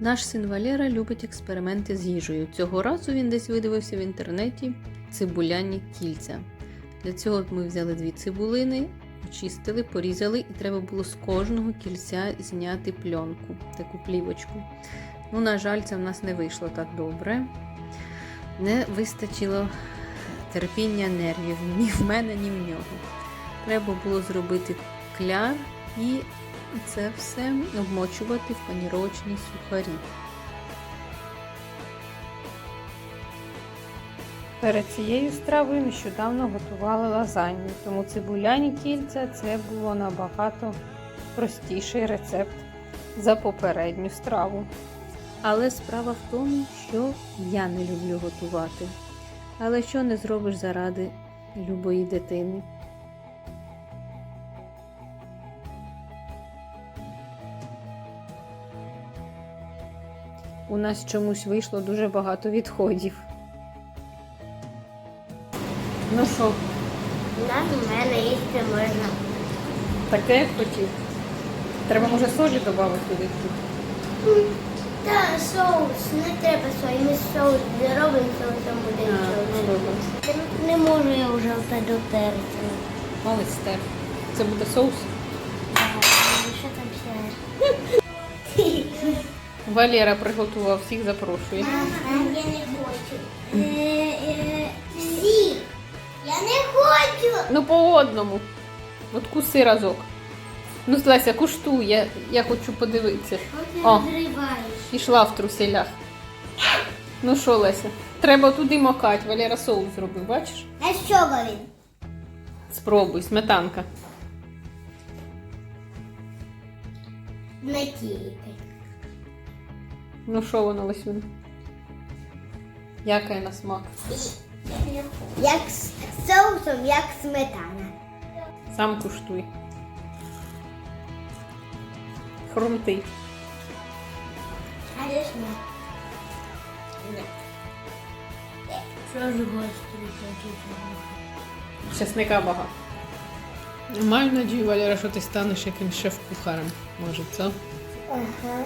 Наш син Валера любить експерименти з їжею. Цього разу він десь видивився в інтернеті цибуляні кільця. Для цього ми взяли дві цибулини, очистили, порізали, і треба було з кожного кільця зняти пленку, таку плівочку. Ну, на жаль, це в нас не вийшло так добре. Не вистачило терпіння нервів ні в мене, ні в нього. Треба було зробити кляр і це все обмочувати в паніровочній сухарі. Перед цією стравою нещодавно готували лазанью, тому цибуляні кільця це було набагато простіший рецепт за попередню страву. Але справа в тому, що я не люблю готувати. Але що не зробиш заради любої дитини? У нас чомусь вийшло дуже багато відходів. Ну що, На мене їсти можна. таке як хотів. Треба, може, солі додати туди. Та соус, не треба соус. Ми соус зробимо соусом буде А, ну Не можу я вже все дотерти. Малий степ. Це буде соус. Що там ще? Валера приготував, всіх запрошує. Я не хочу. Всі. Я не хочу. Ну, по одному. От куси разок. Ну, Леся, куштуй, я, я хочу подивитися. О. розриваєш. Пішла в труселях. Ну що, Леся? Треба туди макати. Валера соус зробив, бачиш? А з чого він? Спробуй, сметанка. Натійки. Ну що воно, Лесюн? Яка на смак? Як з соусом, як сметана. Сам куштуй. Хрумтий. А де смак? Що ж? Чесника багато. Маю надію, Валера, що ти станеш якимсь шеф-кухарем. Може, це? Ага.